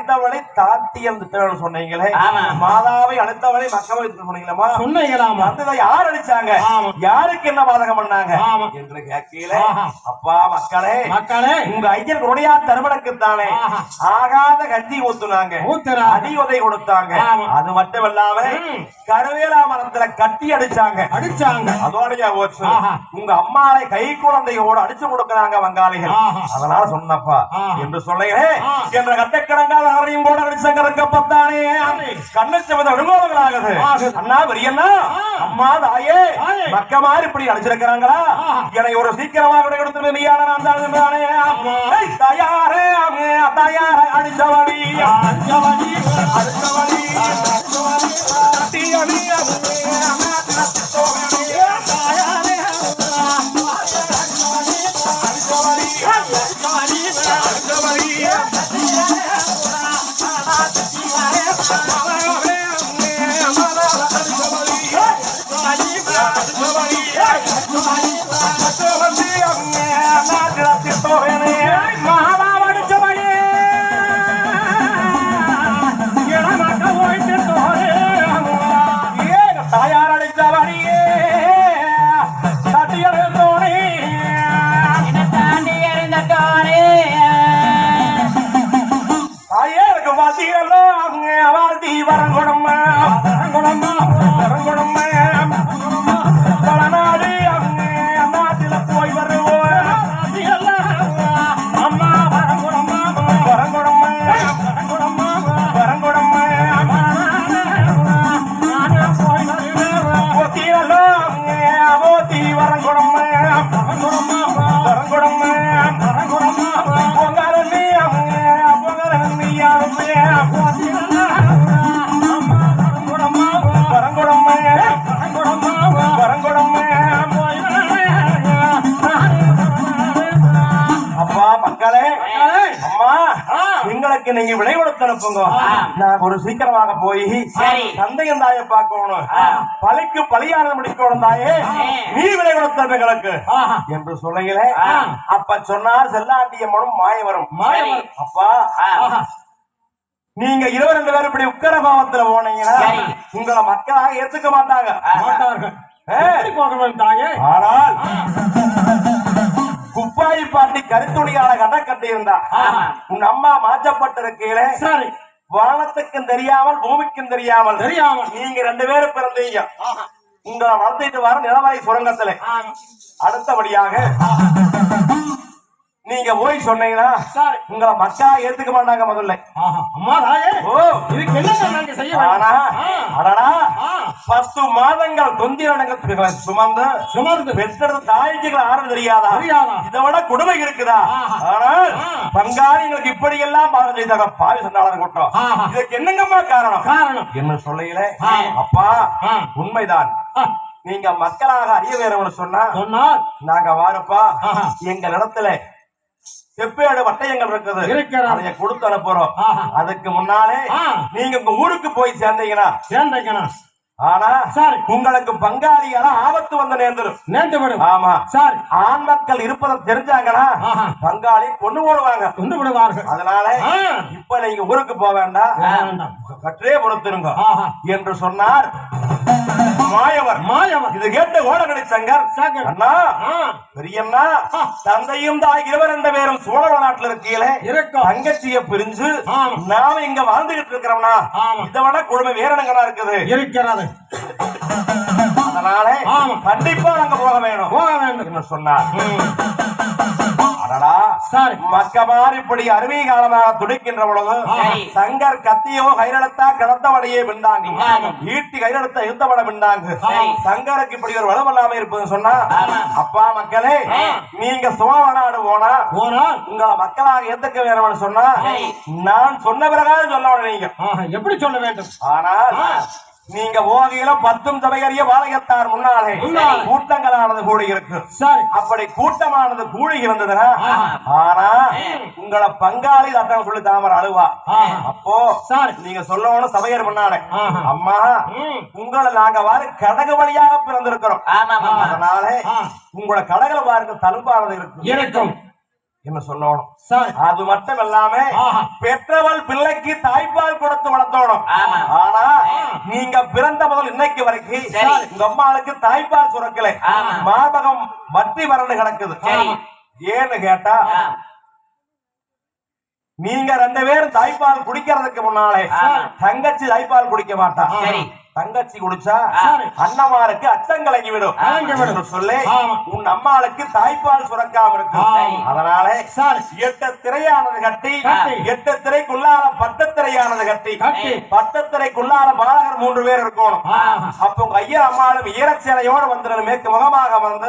சாட்டியம் திட்டம்னு சொன்னீங்களே ஆமா. மாதாவை அழுத்தவளை மக்கவை சொன்னீங்களா சொன்னீங்களாமா யார் அடிச்சாங்க. யாருக்கு என்ன பாதகம் பண்ணாங்க. என்று கேட்கல. அப்பா மக்களே மக்களே உங்க ஐயன் உடையா தருமனுக்குத்தானே ஆஹா. ஆகாத கஞ்சி ஊத்துனாங்க அடி உதை கொடுத்தாங்க. அது மட்டும் இல்லாம. கருவேலா மரத்துல கட்டி அடிச்சாங்க அடிச்சாங்க அதோடய போச்சு. உங்க அம்மாவை கை குழந்தையோடு அடிச்சு கொடுக்கறாங்க வங்காளிகள். அதனால சொன்னப்பா. என்று சொல்லுகிறே ஆ. என்ற கட்டக்கிழங்கால அறையும் கூட அடிச்சங்கரக்கப்பத்தானே கண்ணு சிவந்த விடுங்கோவர்களாகுது ஆகுது. அண்ணா பெரியண்ணா. அம்மா தாயே. மக்க மாதிரி இப்படி அடிச்சிருக்கிறாங்களா. எனக்கு ஒரு சீக்கிரமாக கூட கொடுத்து நீயான நான் தான் தாயாரே தாயாரை அடிச்சவடி அஞ்சவடி அடிச்சவடி தட்டி தாயேருக்கு வாசியல்லோ அங்கே வாழ்த்தி வரங்குடம்ம வரங்குடம்ம வரங்குடம்ம எங்களுக்கு நீங்க விடை கொடுத்து அனுப்புங்க. நான் ஒரு சீக்கிரமாக போய். தந்தையும் தாயை பார்க்கணும். பழிக்கு பலியானது முடிக்கணும் தாயே. நீ விடை கொடுத்த எங்களுக்கு. என்று சொல்லுங்களே அப்ப சொன்னார் செல்லாண்டியம்மனும் மாயவரும். மாயவரும். அப்பா நீங்க இருபது பேரும் இப்படி உக்கர பாவத்துல போனீங்கன்னா. உங்களை மக்களாக ஏத்துக்க மாட்டாங்க. மாட்டார்கள். ஆனால் குப்பாய் பாட்டி கருத்துணியால கட்ட கட்டி இருந்தா. உங்க அம்மா மாற்றப்பட்டிருக்கீங்களே சரி. வானத்துக்கும் தெரியாமல் பூமிக்கும் தெரியாமல் தெரியாமல். நீங்க ரெண்டு பேரும் பிறந்தீங்க. உங்களை வளர்த்துட்டு வர நிலவரை சுரங்கத்துல. அடுத்தபடியாக நீங்க போய் சொன்னீங்கன்னா உங்களை மக்கா ஏத்துக்க மாட்டாங்க முதல்ல. அம்மா தாயே ஓ இதுக்கு என்ன நாங்க செய்ய. அடடா. பத்து மாதங்கள் தொந்திரனங்க சுமந்து சுமர்ந்து பெற்றது தாய்க்கு ஆறு தெரியாதா? இதை விட கொடுமை இருக்குதா. ஆனால் இப்படி எல்லாம் பாவம் செய்தாங்க பாவி சண்டாளர் கூட்டம். இதுக்கு என்னங்கம்மா காரணம் காரணம் என்ன சொல்லையில. அப்பா. உண்மைதான். நீங்க மக்களாக அறிய வேறவனு சொன்னா சொன்னால் நாங்க வாருப்பா. எங்க நிலத்துல செப்பேடு வட்டயங்கள் இருக்குது இருக்கிறது. அதை கொடுத்து அனுப்புறோம். அதுக்கு முன்னாலே. நீங்க உங்க ஊருக்கு போய் சேர்ந்தீங்கன்னா சேர்ந்தைக்கணும் ஆனா சரி. உங்களுக்கு பங்காளியால ஆபத்து வந்து நேர்ந்துடும் நேர்ந்து விடும் ஆமா சரி ஆண் மக்கள் இருப்பதை தெரிஞ்சாங்கன்னா. பங்காளி கொண்டு போடுவாங்க கொண்டு விடுவார்கள் அதனால. இப்ப நீங்க ஊருக்கு போக வேண்டாம். கற்றே பொறுத்திருங்க. என்று சொன்னார் மாயவர் மாயவன் இது கேட்ட ஓடகடி சங்கர். அண்ணா. பெரியண்ணா. தந்தையும் தாய் இருவர் ரெண்டு பேரும் சோழ நாட்டுல இருக்கீங்களே தங்கச்சிய பிரிஞ்சு. நாம இங்க வாழ்ந்துகிட்டு இருக்கிறோம்னா. இதை விட கொடுமை வேற இருக்குது இருக்கிறது அதனால. கண்டிப்பா நாங்க போக வேணும் போக வேண்டும் சொன்னார். அடடா சரி மக்கமார் இப்படி அருமை காலமாக துடிக்கின்ற பொழுது. சங்கர் கத்தியோ கைரளத்தா கிடத்தவடையே பிண்டாங்கு. ஈட்டி கைரளத்த பிண்டாங்க சரி. சங்கருக்கு இப்படி ஒரு வளமில்லாம இருப்பதுன்னு சொன்னா ஆமா. அப்பா மக்களே. நீங்க சோழநாடு போனா உங்களை மக்களாக ஏத்துக்க வேணும்னு சொன்னா. நான் சொன்ன பிரகாரம் சொல்ல நீங்க எப்படி சொல்ல வேண்டும் ஆனால் நீங்க போகையில பத்தும் சபையறிய பாளையத்தார் முன்னாலே முன்னாலே. கூட்டங்களானது கூடி இருக்கு சரி அப்படி கூட்டமானது கூடி இருந்ததுன்னா. ஆனா உங்களை பங்காளி தட்டம் சொல்லி தாமரை அழுவா. அப்போ சரி நீங்க சொல்லணும் சபையர் முன்னாலே. அம்மா. உங்களை நாங்க வாரு கடகு வழியாக பிறந்திருக்கிறோம் அதனால. உங்களோட கடகளை பாருங்க தழும்பானது இருக்கு இருக்கும் என்ன சொல்லணும் அது மட்டும் இல்லாம. பெற்றவள் பிள்ளைக்கு தாய்ப்பால் கொடுத்து வளர்த்தோணும். ஆனா நீங்க பிறந்த முதல் இன்னைக்கு வரைக்கும். உங்க அம்மாளுக்கு தாய்ப்பால் சுரக்கல ஆமா. மார்பகம் வற்றி வறண்டு கிடக்குது. ஏன்னு கேட்டா நீங்க ரெண்டு பேரும் தாய்ப்பால் குடிக்கிறதுக்கு முன்னாலே. தங்கச்சி தாய்ப்பால் குடிக்க மாட்டா சரி. தங்கச்சி குடிச்சா. அண்ணமாருக்கு அச்சம் கலங்கி விடும் சொல்லி. உன் அம்மாளுக்கு தாய்ப்பால் சுரக்காம இருக்கு சரி. அதனால. எட்டு திரையானது கட்டி. எட்டு திரைக்குள்ளார பட்டு திரையானது கட்டி. பட்டு திரைக்குள்ளார பாலகர் மூன்று பேர் இருக்கணும். அப்ப உங்க ஐயா அம்மாளும் ஈரச்சேலையோட வந்துடணும் மேற்கு முகமாக வந்து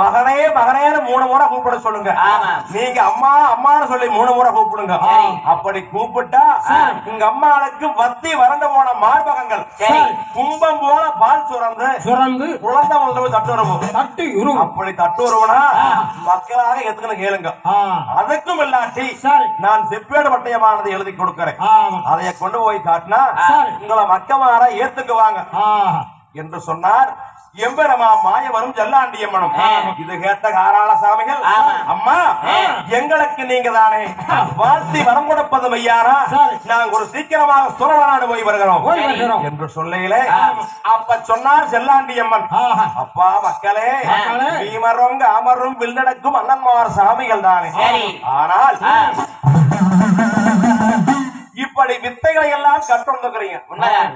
மகனே மகனேன்னு மூணு முறை கூப்பிட சொல்லுங்க. நீங்க அம்மா அம்மான்னு சொல்லி மூணு முறை கூப்பிடுங்க. அப்படி கூப்பிட்டா. உங்க அம்மாளுக்கு வத்தி வறண்டு போன மார்பகங்கள். கும்பம் போல பால் சுரந்து சுரந்து குழந்தை முதல்ல தட்டுறவும் தட்டி உருவும். அப்படி தட்டுறவுனா மக்களாக எதுக்குன்னு கேளுங்க. அதுக்கும் இல்லாட்டி நான் செப்பேடு பட்டயமானது எழுதி கொடுக்கிறேன். அதைய கொண்டு போய் காட்டினா. உங்களை மக்கமார ஏத்துக்குவாங்க. என்று சொன்னார். எம்பெருமா மாயவரும் ஜல்லாண்டியம்மனும் இது கேட்ட காராள சாமிகள். அம்மா எங்களுக்கு நீங்க தானே வாழ்த்தி வரம் கொடுப்பது சரி. நாங்க ஒரு சீக்கிரமாக சுரவநாடு போய் வருகிறோம். போய் வருகிறோம். என்று சொல்லையிலே அப்ப சொன்னார் செல்லாண்டியம்மன் அப்பா மக்களே. பீமரும் காமரும் வில்லடக்கும் அண்ணன்மார் சாமிகள் தானே. ஆனால் இப்படி வித்தைகளை எல்லாம் கற்றுக்கிறீங்க உண்மைதான்.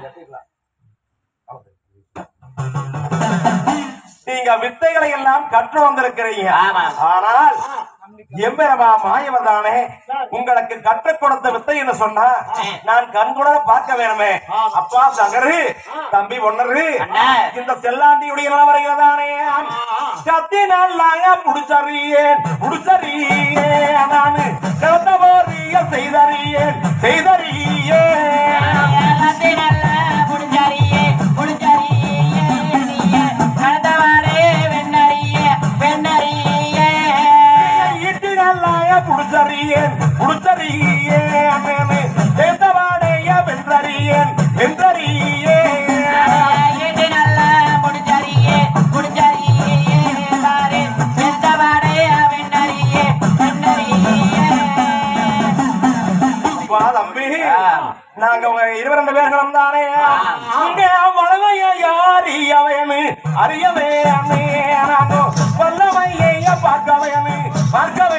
நீங்க வித்தைகளை எல்லாம் கற்று வந்திருக்கிறீங்க. ஆனால் எம்பெருமா மாயவன் தானே உங்களுக்கு கற்றுக் கொடுத்த வித்தை என்ன சொன்னா? நான் கண்குட பார்க்க வேணுமே. அப்பா சங்கரு தம்பி ஒன்னரு. இந்த செல்லாண்டியுடைய நிலவரைதானே கத்தி நாங்க புடிச்சறியேன் புடிச்சறியேன் நானு. போறிய செய்தறியேன் செய்தறியேன். நாங்க உங்க இருபது பேர்களும் தானே. இங்க வளமைய அறியவேனு அறியவே நாங்க வல்லமைய பார்க்க பார்க்கவே